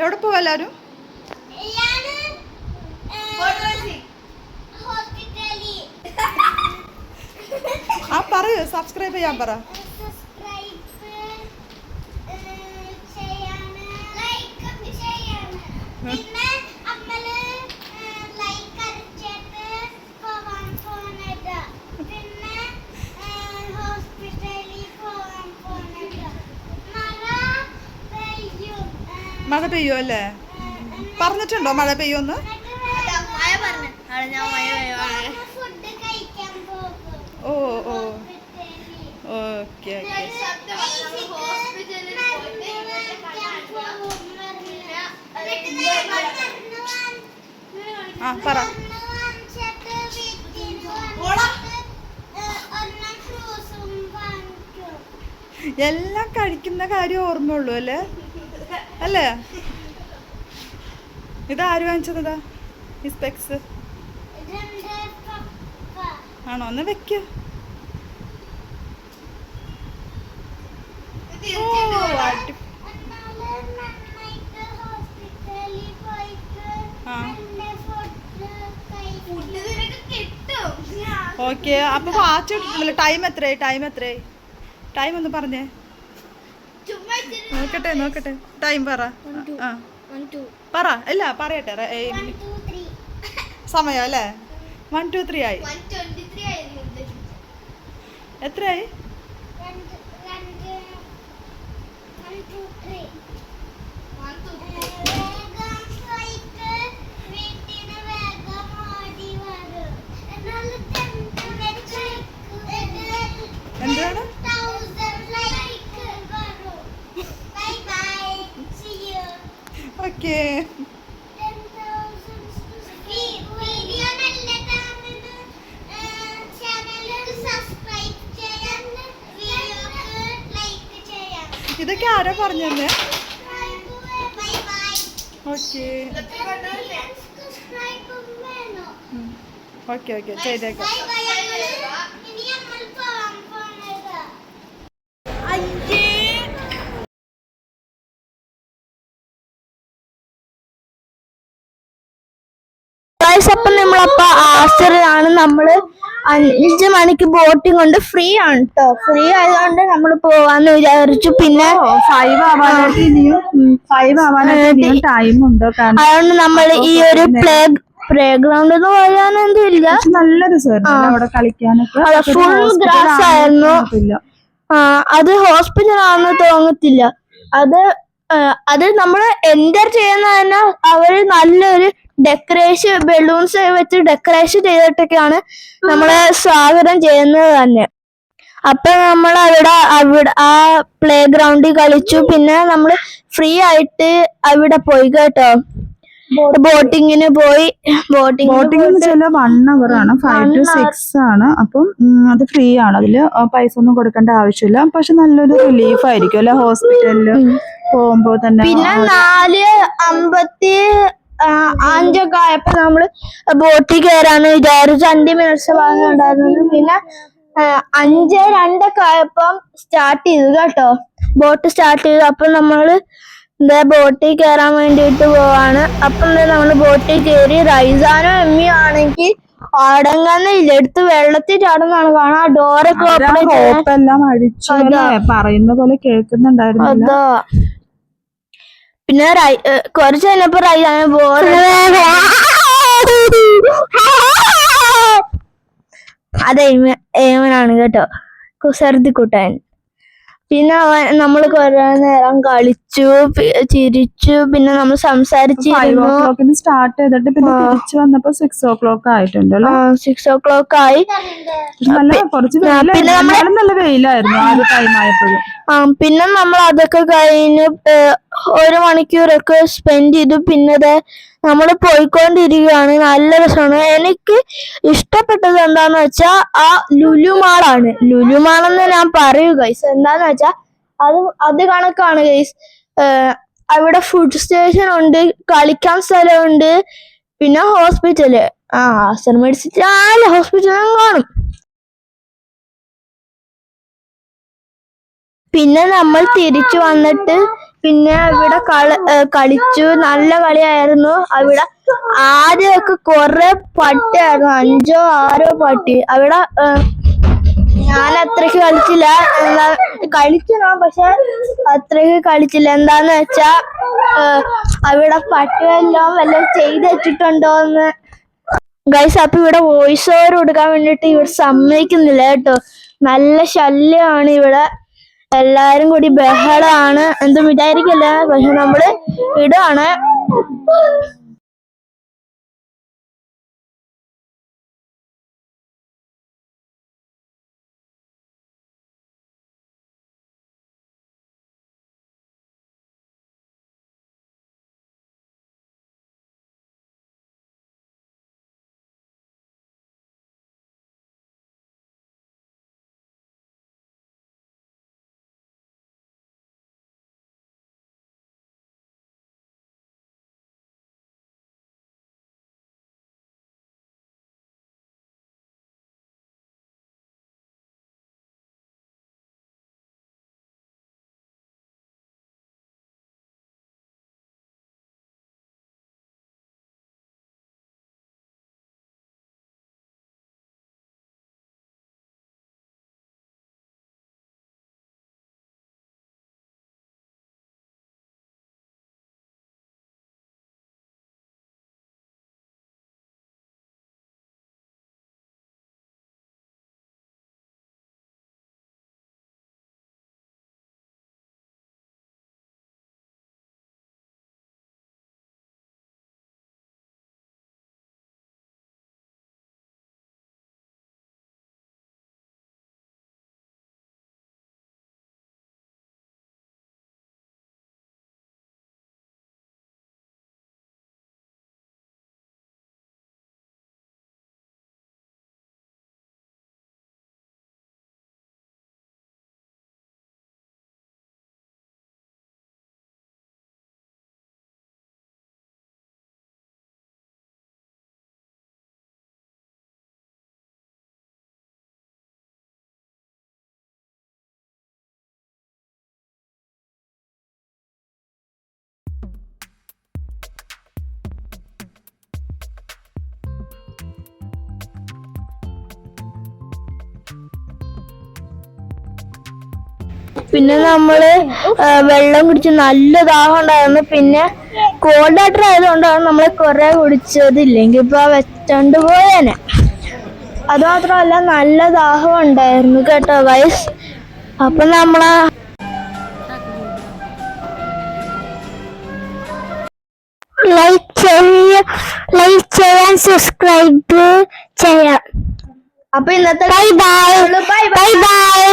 എവിടെ പോവാ എല്ലാരും? ആ പറയൂ സബ്സ്ക്രൈബ് ചെയ്യാൻ പറ. മഴ പെയ്യോ അല്ലേ? പറഞ്ഞിട്ടുണ്ടോ മഴ പെയ്യോന്ന്? ഓ ഓക്കെ ആ പറ. എല്ലാം കഴിക്കുന്ന കാര്യം ഓർമ്മയുള്ളൂ അല്ലേ? അല്ലേ? ഇതാര് വാങ്ങിച്ചതാ ഈ സ്പെക്സ് ആണോ? ഒന്ന് വെക്ക. ഓക്കെ അപ്പൊ വാച്ച് ടൈം എത്രയായി? ടൈം എത്രയായി? ടൈം ഒന്ന് പറഞ്ഞേ. നോക്കട്ടെ നോക്കട്ടെ. ടൈം പറ. ആ പറ. അല്ല പറയട്ടെ. സമയം അല്ലേ? വൺ ടു ത്രീ ആയി. എത്രയായി? ഓക്കെ. ഇതൊക്കെ ആരാ പറഞ്ഞത് ഓക്കെ. Okay okay. ചെയ്തേക്കാം ഇനി നമ്മൾ പോവാൻ പോണത് ഗൈസ് അപ്പം നമ്മളപ്പോ ആസ്റ്ററിലാണ് നമ്മൾ അഞ്ച് മണിക്ക് ബോട്ടിംഗ് കൊണ്ട് ഫ്രീ ആണ് കേട്ടോ ഫ്രീ ആയതുകൊണ്ട് നമ്മൾ പോവാന്ന് വിചാരിച്ചു. പിന്നെ ഫൈവ് ആവാനായിട്ട് ഫൈവ് ടൈം ഉണ്ടോ. അതുകൊണ്ട് നമ്മൾ ഈ ഒരു പ്ലേ പ്ലേ ഗ്രൗണ്ട് എന്ന് പറയാൻ എന്തില്ല പക്ഷെ നല്ല രസമായിരുന്നു അവിടെ കളിക്കാനൊക്കെ? ഫുൾ ഗ്രാസ് ആയിരുന്നു. ആ, അത് ഹോസ്പിറ്റൽ ആണെന്ന് തോന്നത്തില്ല. അത് അത് നമ്മൾ എന്റർ ചെയ്യുന്ന തന്നെ അവർ ഡെക്കറേഷൻ ബലൂൺസ് വെച്ച് ഡെക്കറേഷൻ ചെയ്തിട്ടൊക്കെയാണ് നമ്മളെ സ്വാഗതം ചെയ്യുന്നത് തന്നെ. അപ്പൊ നമ്മൾ അവിടെ അവിടെ ആ പ്ലേ ഗ്രൗണ്ടിൽ കളിച്ചു. പിന്നെ നമ്മൾ ഫ്രീ ആയിട്ട് അവിടെ പോയി കേട്ടോ. ബോട്ടിങ്ങിന് പോയി. ബോട്ടിങ്ങിന് ബോട്ടിംഗ് എന്ന് വെച്ചാൽ വൺ അവർ ആണ്. ഫൈവ് ടു സിക്സ് ആണ്. അപ്പം അത് ഫ്രീ ആണ്. അതിൽ പൈസ ഒന്നും കൊടുക്കേണ്ട ആവശ്യമില്ല. പക്ഷെ നല്ലൊരു റിലീഫ് ആയിരിക്കും. അല്ലെ? ഹോസ്പിറ്റലിൽ പോകുമ്പോ തന്നെ പിന്നെ നാല് അമ്പത്തി അഞ്ചൊക്കെ ആയപ്പോ നമ്മൾ ബോട്ടിൽ കയറാന്ന് വിചാരിച്ചു അഞ്ച് മിനിറ്റ്സ് പറഞ്ഞുണ്ടായിരുന്നു പിന്നെ അഞ്ച് രണ്ടൊക്കെ ആയപ്പം സ്റ്റാർട്ട് ചെയ്തു കേട്ടോ. ബോട്ട് സ്റ്റാർട്ട് ചെയ്തു. അപ്പൊ നമ്മൾ എന്താ ബോട്ടിൽ കയറാൻ വേണ്ടിയിട്ട് പോവാണ്. അപ്പം നമ്മൾ നമ്മൾ ബോട്ടിൽ കയറി റൈസാനോ എമ്മിയോ ആണെങ്കിൽ അടങ്ങുന്നില്ല എടുത്ത് വെള്ളത്തിൽ ചാടുന്നതാണ് കാണാ. ആ ഡോറൊക്കെ ഓപ്പൺ പറയുന്ന പോലെ കേൾക്കുന്നുണ്ടായിരുന്നു പിന്നെ കുറച്ച് കഴിഞ്ഞപ്പോ അതെ ഏമനാണ് കേട്ടോ. കുസർദി കൂട്ടാൻ പിന്നെ അവൻ നമ്മൾ കുറെ നേരം കളിച്ചു പി- ചിരിച്ചു പിന്നെ നമ്മൾ സംസാരിച്ചിരുന്നു. സ്റ്റാർട്ട് ചെയ്തിട്ട് പിന്നെ തിരിച്ചു വന്നപ്പോ സിക്സ് ഓ ക്ലോക്ക് ആയിട്ടുണ്ട് സിക്സ് ഓ ക്ലോക്ക് ആയി. നല്ല കുറച്ച് പിന്നെ നല്ല വെയിലായിരുന്നു ആ ഒരു ടൈം ആയപ്പോഴും. ആ പിന്നെ നമ്മൾ അതൊക്കെ കഴിഞ്ഞ് ഒരു മണിക്കൂറൊക്കെ സ്പെൻഡ് ചെയ്തു. പിന്നെ നമ്മൾ പോയിക്കൊണ്ടിരിക്കുകയാണ്. നല്ല രസമാണ്. എനിക്ക് ഇഷ്ടപ്പെട്ടത് എന്താന്ന് വെച്ചാ ആ ലുലുമാളാണ് ലുലുമാളെന്ന് ഞാൻ പറയൂ ഗൈസ് എന്താന്ന് വെച്ചാ അത് അത് കണക്കാണ് ഗൈസ് അവിടെ ഫുഡ് സ്റ്റേഷൻ ഉണ്ട് കളിക്കാൻ സ്ഥലമുണ്ട് പിന്നെ ഹോസ്പിറ്റൽ ആ ആസ്റ്റർ മെഡിസിറ്റി ഹോസ്പിറ്റലും കാണും. പിന്നെ നമ്മൾ തിരിച്ചു വന്നിട്ട് പിന്നെ ഇവിടെ കള കളിച്ചു. നല്ല കളിയായിരുന്നു. അവിടെ ആദ്യമൊക്കെ കുറെ പട്ടിയായിരുന്നു അഞ്ചോ ആറോ പട്ടി. അവിടെ ഞാൻ അത്രയ്ക്ക് കളിച്ചില്ല. എന്താ കളിക്കണം പക്ഷെ അത്രയ്ക്ക് കളിച്ചില്ല. എന്താന്ന് വെച്ചാ അവിടെ പട്ടുവെല്ലാം വല്ലതും ചെയ്ത് ചെയ്ത് വെച്ചിട്ടുണ്ടോന്ന്. ഗൈസ് അപ്പൊ ഇവിടെ വോയിസ് ഓവർ കൊടുക്കാൻ വേണ്ടിട്ട് ഇവിടെ സമ്മതിക്കുന്നില്ല കേട്ടോ. നല്ല ശല്യമാണ് ഇവിടെ. എല്ലാരും കൂടി ബഹളമാണ് എന്തും വിചാരിക്കില്ല? പക്ഷെ നമ്മൾ ഇടാണ്. പിന്നെ നമ്മൾ വെള്ളം കുടിച്ച് നല്ല ദാഹം ഉണ്ടായിരുന്നു. പിന്നെ കോൾഡ് വാട്ടർ ആയതുകൊണ്ടാണ് നമ്മളെ കുറെ കുടിച്ചത് ഇല്ലെങ്കിൽ ഇപ്പൊ വെച്ചോണ്ട് പോയേനെ. അത് മാത്രമല്ല നല്ല ദാഹം ഉണ്ടായിരുന്നു കേട്ടോ വയസ് അപ്പൊ നമ്മളാ ലൈക്ക് ലൈക്ക് ചെയ്യാൻ സബ്സ്ക്രൈബ് ചെയ്യാം. അപ്പൊ ഇന്നത്തെ ബൈ ബൈ ബൈ ബൈ